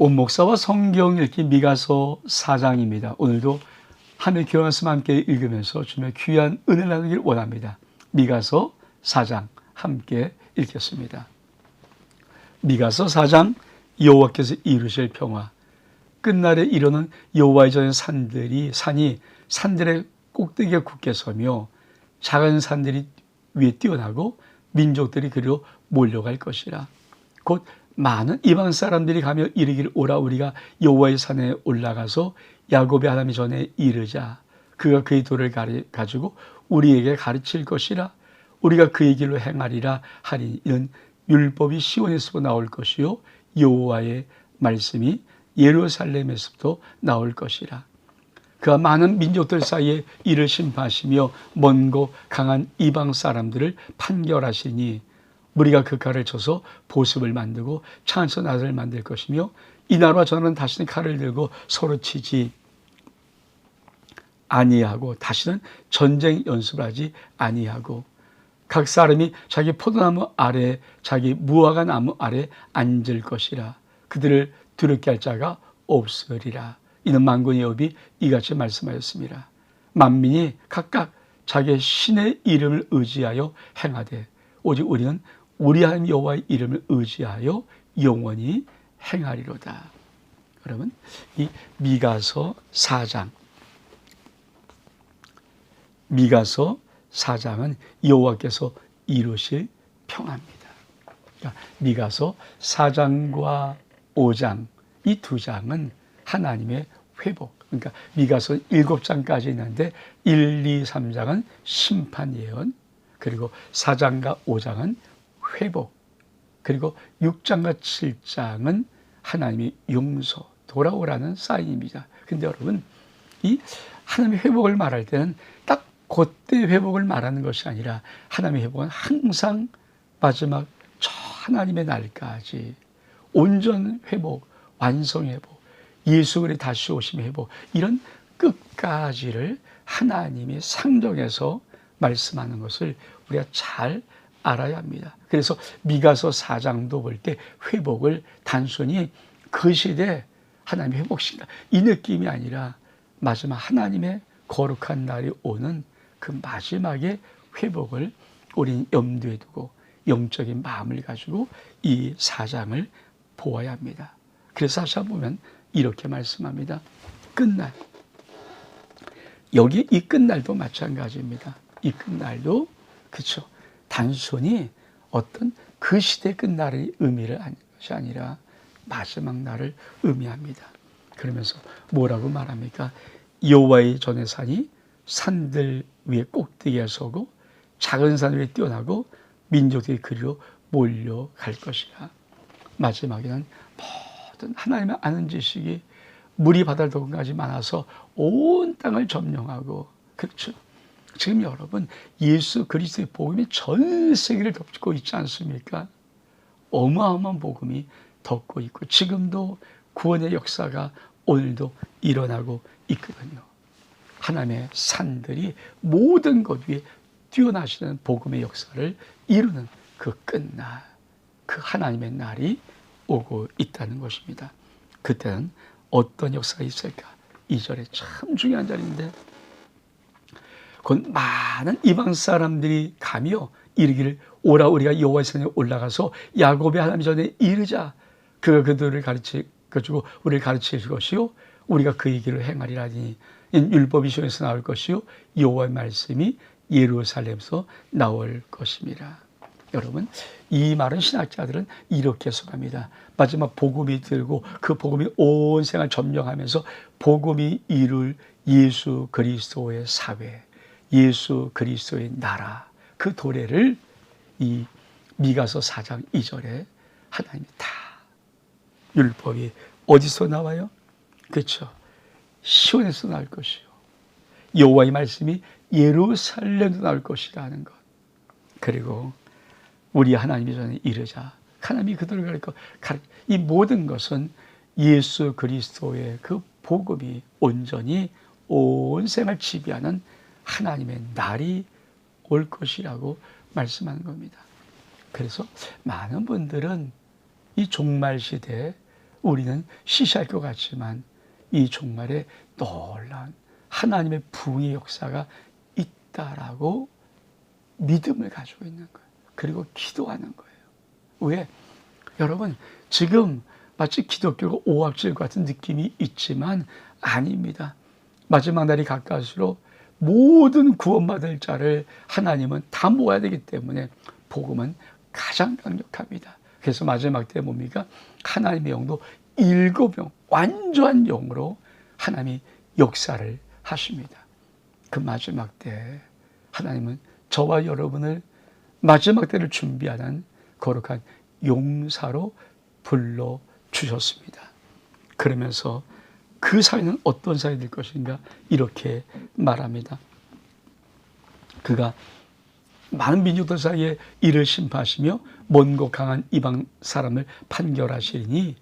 온 목사와 성경 읽기 미가서 4장입니다. 오늘도 하늘 귀한 말씀 함께 읽으면서 주님의 귀한 은혜를 나누길 원합니다. 미가서 4장 함께 읽겠습니다. 미가서 4장 여호와께서 이루실 평화 끝날에 이르는 여호와의 전의 산들이 산이 산들의 꼭대기에 굳게 서며 작은 산들이 위에 뛰어나고 민족들이 그리로 몰려갈 것이라 곧 많은 이방 사람들이 가며 이르기를 오라 우리가 여호와의 산에 올라가서 야곱의 하나님 전에 이르자. 그가 그의 도를 가지고 우리에게 가르칠 것이라. 우리가 그의 길로 행하리라 하니 이는 율법이 시온에서부터 나올 것이요 여호와의 말씀이 예루살렘에서부터 나올 것이라. 그가 많은 민족들 사이에 이를 심판하시며 먼고 강한 이방 사람들을 판결하시니 우리가 그 칼을 쳐서 보습을 만들고 찬서 나를 만들 것이며 이날과 저는 다시는 칼을 들고 서로 치지 아니하고 다시는 전쟁 연습을 하지 아니하고 각 사람이 자기 포도나무 아래 자기 무화과 나무 아래 앉을 것이라. 그들을 두렵게 할 자가 없으리라. 이는 만군의 여비 이같이 말씀하였습니다. 만민이 각각 자기 신의 이름을 의지하여 행하되 오직 우리는 우리 하나님 여호와의 이름을 의지하여 영원히 행하리로다. 여러분 이 미가서 4장 미가서 4장은 여호와께서 이루실 평화입니다. 그러니까 미가서 4장과 5장 이 두 장은 하나님의 회복. 그러니까 미가서 7장까지 있는데 1, 2, 3장은 심판 예언 그리고 4장과 5장은 회복 그리고 6장과 7장은 하나님의 용서 돌아오라는 사인입니다. 근데 여러분 이 하나님의 회복을 말할 때는 딱 그때 회복을 말하는 것이 아니라 하나님의 회복은 항상 마지막 저 하나님의 날까지 온전 회복, 완성 회복, 예수 그리 다시 오심 회복 이런 끝까지를 하나님이 상정해서 말씀하는 것을 우리가 잘 알아야 합니다. 그래서 미가서 4장도 볼 때 회복을 단순히 그 시대 하나님의 회복신다 이 느낌이 아니라 마지막 하나님의 거룩한 날이 오는 그 마지막의 회복을 우린 염두에 두고 영적인 마음을 가지고 이 사장을 보아야 합니다. 그래서 사실 보면 이렇게 말씀합니다. 끝날. 여기 이 끝날도 마찬가지입니다. 이 끝날도 그렇죠. 단순히 어떤 그 시대 끝날의 의미를 하는 것이 아니라 마지막 날을 의미합니다. 그러면서 뭐라고 말합니까? 여호와의 전의 산이 산들 위에 꼭대기에 서고 작은 산 위에 뛰어나고 민족들이 그리로 몰려갈 것이라. 마지막에는 모든 하나님의 아는 지식이 물이 바다를 덮은까지 많아서 온 땅을 점령하고 그렇죠. 지금 여러분 예수 그리스도의 복음이 전 세계를 덮고 있지 않습니까? 어마어마한 복음이 덮고 있고 지금도 구원의 역사가 오늘도 일어나고 있거든요. 하나님의 산들이 모든 것 위에 뛰어나시는 복음의 역사를 이루는 그 끝날, 그 하나님의 날이 오고 있다는 것입니다. 그때는 어떤 역사가 있을까? 이 절에 참 중요한 자리인데 곧 많은 이방 사람들이 가며 이르기를 오라 우리가 여호와의 산에 올라가서 야곱의 하나님 전에 이르자. 그가 그들을 가르치 가지고 우리를 가르칠 것이요. 우리가 그의 길을 행하리라니. 율법이 시에서 나올 것이요. 여호와의 말씀이 예루살렘에서 나올 것입니다. 여러분 이 말은 신학자들은 이렇게 해석합니다. 마지막 복음이 들고 그 복음이 온 생을 점령하면서 복음이 이룰 예수 그리스도의 사회 예수 그리스도의 나라 그 도래를 이 미가서 4장 2절에 하나님이 다 율법이 어디서 나와요? 그렇죠. 시온에서 나올 것이요. 여호와의 말씀이 예루살렘에서 나올 것이라는 것. 그리고 우리 하나님의 전에 이르자. 하나님이 그들을 가르쳐 이 모든 것은 예수 그리스도의 그 복음이 온전히 온 생을 지배하는 하나님의 날이 올 것이라고 말씀하는 겁니다. 그래서 많은 분들은 이 종말 시대에 우리는 것 같지만 이 종말에 놀라운 하나님의 부흥의 역사가 있다라고 믿음을 가지고 있는 거예요. 그리고 기도하는 거예요. 왜? 여러분, 지금 마치 기독교가 오합질 같은 느낌이 있지만 아닙니다. 마지막 날이 가까울수록 모든 구원받을 자를 하나님은 다 모아야 되기 때문에 복음은 가장 강력합니다. 그래서 마지막 때 뭡니까? 하나님의 영도 일곱 영, 완전한 영으로 하나님이 역사를 하십니다. 그 마지막 때 하나님은 저와 여러분을 마지막 때를 준비하는 거룩한 용사로 불러 주셨습니다. 그러면서 그 사회는 어떤 사회 될 것인가 이렇게 말합니다. 그가 많은 민족들 사이에 이를 심판하시며 먼고 강한 이방 사람을 판결하시니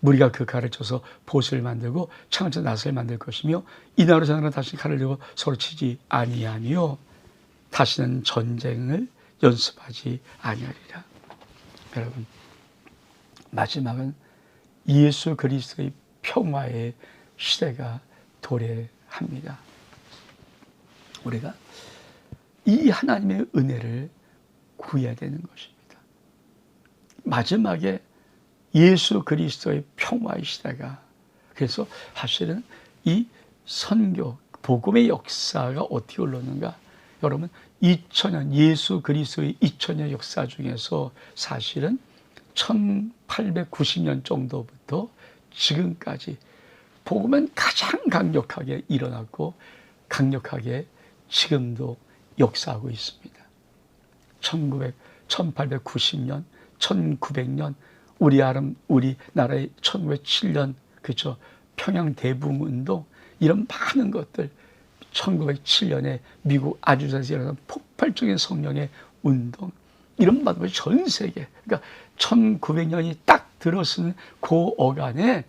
무리가 그 칼을 쳐서 보슬을 만들고 창을 낫을 만들 것이며 이나로 저나로 다시 칼을 들고 서로 치지 아니하며 다시는 전쟁을 연습하지 아니하리라. 여러분 마지막은 예수 그리스도의 평화의 시대가 도래합니다. 우리가 이 하나님의 은혜를 구해야 되는 것입니다. 마지막에 예수 그리스도의 평화의 시대가 그래서 사실은 이 선교 복음의 역사가 어떻게 올랐는가 여러분 2000년 예수 그리스도의 2000년 역사 중에서 사실은 1890년 정도부터 지금까지 복음은 가장 강력하게 일어났고 강력하게 지금도 역사하고 있습니다. 1900, 1890년, 1900년, 우리 아름, 우리 나라의 1907년, 그죠. 평양 대붕 운동, 이런 많은 것들, 1907년에 미국 아주사에서 일어난 폭발적인 성령의 운동, 이런 바도 전 세계, 그러니까 1900년이 딱 들어선 그 어간에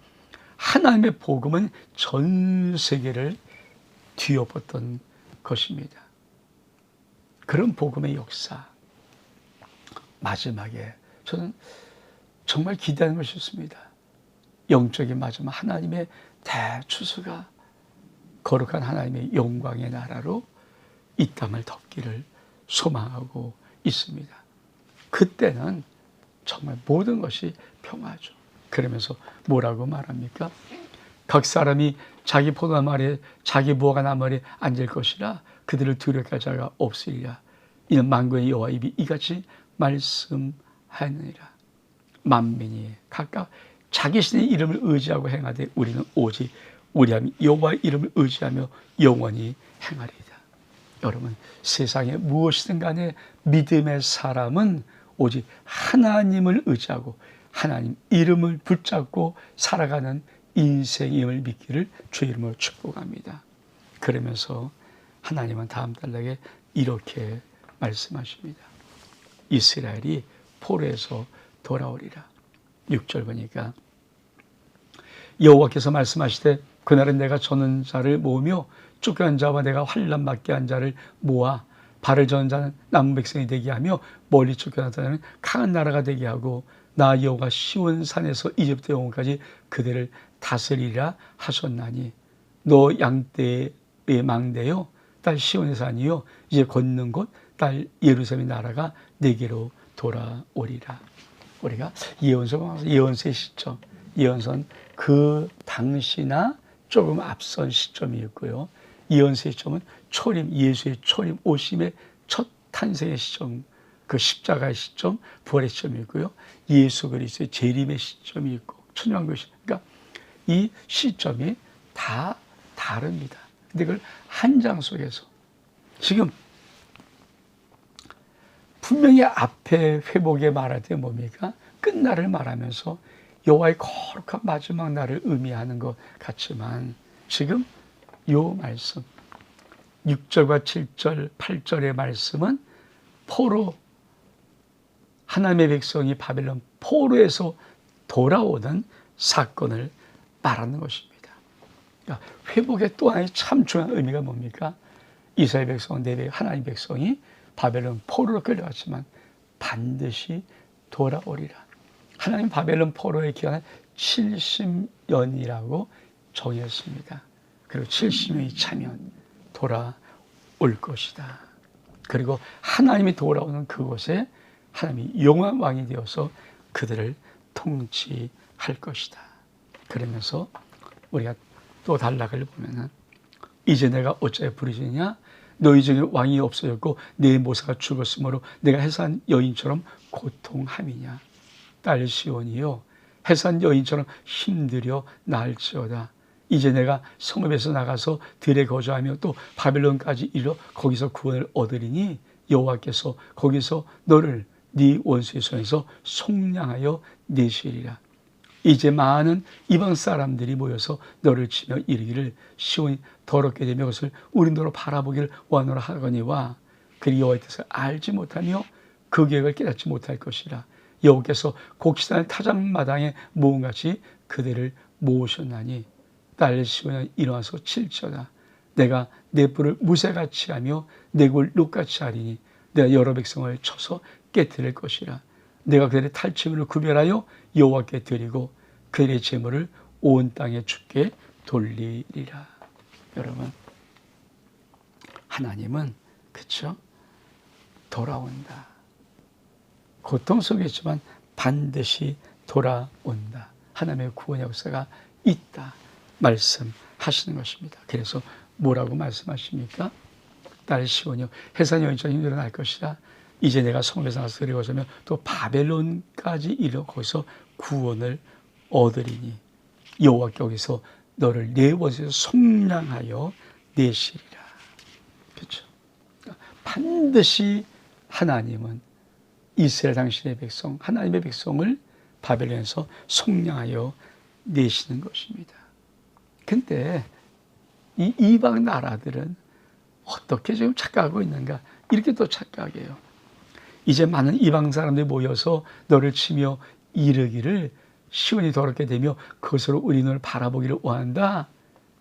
하나님의 복음은 전 세계를 뒤엎었던 것입니다. 그런 복음의 역사. 마지막에 저는 정말 기대하는 것이 있습니다. 영적인 마지막 하나님의 대추수가 거룩한 하나님의 영광의 나라로 이 땅을 덮기를 소망하고 있습니다. 그때는 정말 모든 것이 평화죠. 그러면서 뭐라고 말합니까? 각 사람이 자기 포도나무에 자기 무화과 나무에 앉을 것이라 그들을 두렵게 할 자가 없으리라. 이는 만군의 여호와 입이 이같이 말씀하느니라. 만민이 각각 자기 신의 이름을 의지하고 행하되 우리는 오직 우리 하나님 여호와의 이름을 의지하며 영원히 행하리이다. 여러분 세상에 무엇이든 간에 믿음의 사람은 오직 하나님을 의지하고 하나님 이름을 붙잡고 살아가는 인생임을 믿기를 주 이름으로 축복합니다. 그러면서 하나님은 다음 달락에 이렇게 말씀하십니다. 이스라엘이 포로에서 돌아오리라. 6절 보니까 여호와께서 말씀하시되 그날은 내가 저는 자를 모으며 쫓겨난 자와 내가 환란 받게 한 자를 모아 발을 저는 자는 남은 백성이 되게 하며 멀리 쫓겨난 자는 강한 나라가 되게 하고 나 여호가 시온 산에서 이집트 영혼까지 그들을 다스리라 하셨나니 너 양떼의 망대요. 딸 시온의 산이요. 이제 걷는 곳 딸 예루살렘의 나라가 내게로 돌아오리라. 우리가 예언서 예언서의 시점 예언선 그 당시나 조금 앞선 시점이었고요. 예언서의 시점은 초림 예수의 초림 오심의 첫 탄생의 시점 그 십자가의 시점, 부활의 시점이고요. 예수 그리스도의 재림의 시점이 있고 천년왕국의 시점. 그러니까 이 시점이 다 다릅니다. 근데 그걸 한 장 속에서 지금 분명히 앞에 회복의 말할 때 뭡니까? 끝날을 말하면서 여호와의 거룩한 마지막 날을 의미하는 것 같지만 지금 요 말씀 6절과 7절, 8절의 말씀은 포로 하나님의 백성이 바벨론 포로에서 돌아오는 사건을 말하는 것입니다. 그러니까 회복의 또 하나의 참 중요한 의미가 뭡니까? 이스라엘 백성, 내 하나님 백성이 바벨론 포로로 끌려갔지만 반드시 돌아오리라. 하나님 바벨론 포로의 기간은 70년이라고 정했습니다. 그리고 70년이 차면 돌아올 것이다. 그리고 하나님이 돌아오는 그곳에 하나님이 영원 왕이 되어서 그들을 통치할 것이다. 그러면서 우리가 또 단락을 보면은 이제 내가 어찌 부르짖냐? 너희 중에 왕이 없어졌고 내 모사가 죽었으므로 내가 해산 여인처럼 고통함이냐? 딸 시온이요 해산 여인처럼 힘들여 나을지어다. 이제 내가 성읍에서 나가서 들에 거주하며 또 바벨론까지 이르러 거기서 구원을 얻으리니 여호와께서 거기서 너를 네 원수의 손에서 속량하여 내시리라. 이제 많은 이방 사람들이 모여서 너를 치며 이르기를 시온이 더럽게 되며 그것을 우리 너로 바라보기를 원하노라 하거니와 그리 여호와의 뜻을 알지 못하며 그 계획을 깨닫지 못할 것이라. 여호께서 곡식단을 타작마당에 모음같이 그들을 모으셨나니 딸 시온이 일어나서 칠지어다. 내가 내 뿔을 무쇠같이 하며 내골 녹같이 하리니 내가 여러 백성을 쳐서 깨뜨릴 것이라 내가 그들의 탈취물을 구별하여 여호와께 드리고 그들의 재물을 온 땅에 주께 돌리리라. 여러분 하나님은 그쵸 돌아온다. 고통 속이지만 반드시 돌아온다. 하나님의 구원 역사가 있다. 말씀하시는 것입니다. 그래서 뭐라고 말씀하십니까? 딸 시온이요 해산 여인처럼 힘들어 날 것이다. 이제 내가 성에서 나서 그리고서면 또 바벨론까지 이르러 거기서 구원을 얻으리니 여호와께 거기서 너를 내 원수에서 속량하여 내시리라. 그렇죠? 반드시 하나님은 이스라엘 당신의 백성, 하나님의 백성을 바벨론에서 속량하여 내시는 것입니다. 근데 이 이방 나라들은 어떻게 지금 착각하고 있는가? 이렇게 또 착각해요. 이제 많은 이방 사람들이 모여서 너를 치며 이르기를 시온이 더럽게 되며 그것으로 우리 눈을 바라보기를 원한다.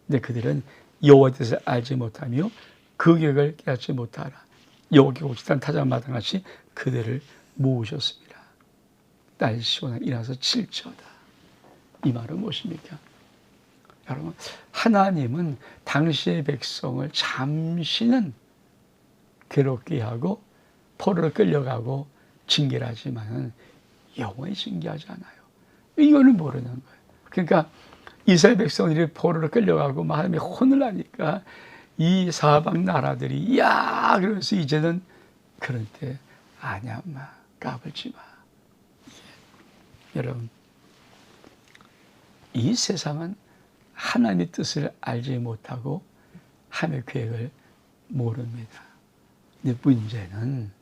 근데 그들은 여호와의 뜻을 알지 못하며 그 계획을 깨닫지 못하라. 여호와께 옥시단 타자마당같이 그들을 모으셨습니다. 딸 시온아 일어나서 칠지어다. 이 말은 무엇입니까? 여러분 하나님은 당시의 백성을 잠시는 괴롭게 하고 포로로 끌려가고 징계를 하지만 영원히 징계하지 않아요. 이거는 모르는 거예요. 그러니까 이스라엘 백성들이 포로로 끌려가고 마음에 혼을 하니까 이 사방 나라들이 야 그러면서 이제는 그럴 때 아니야 마 까불지 마. 예. 여러분 이 세상은 하나님의 뜻을 알지 못하고 하나님의 계획을 모릅니다. 근데 문제는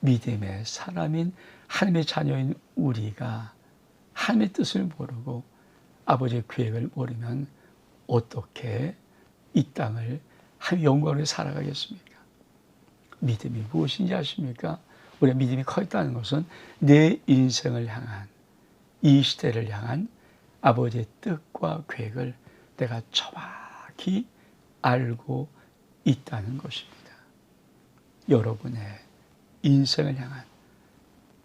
믿음의 사람인 하나님의 자녀인 우리가 하나님의 뜻을 모르고 아버지의 계획을 모르면 어떻게 이 땅을 한 영광으로 살아가겠습니까? 믿음이 무엇인지 아십니까? 우리가 믿음이 커 있다는 것은 내 인생을 향한 이 시대를 향한 아버지의 뜻과 계획을 내가 정확히 알고 있다는 것입니다. 여러분의 인생을 향한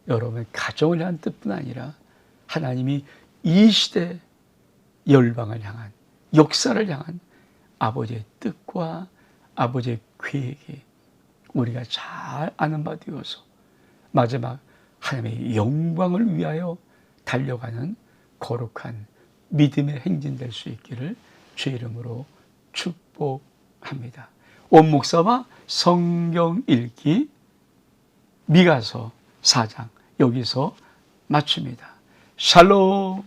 여러분의 가정을 향한 뜻뿐 아니라 하나님이 이 시대 열방을 향한 역사를 향한 아버지의 뜻과 아버지의 계획이 우리가 잘 아는 바 되어서 마지막 하나님의 영광을 위하여 달려가는 거룩한 믿음의 행진 될 수 있기를 주 이름으로 축복합니다. 원목사와 성경 읽기 미가서 4장 여기서 마칩니다. 샬롬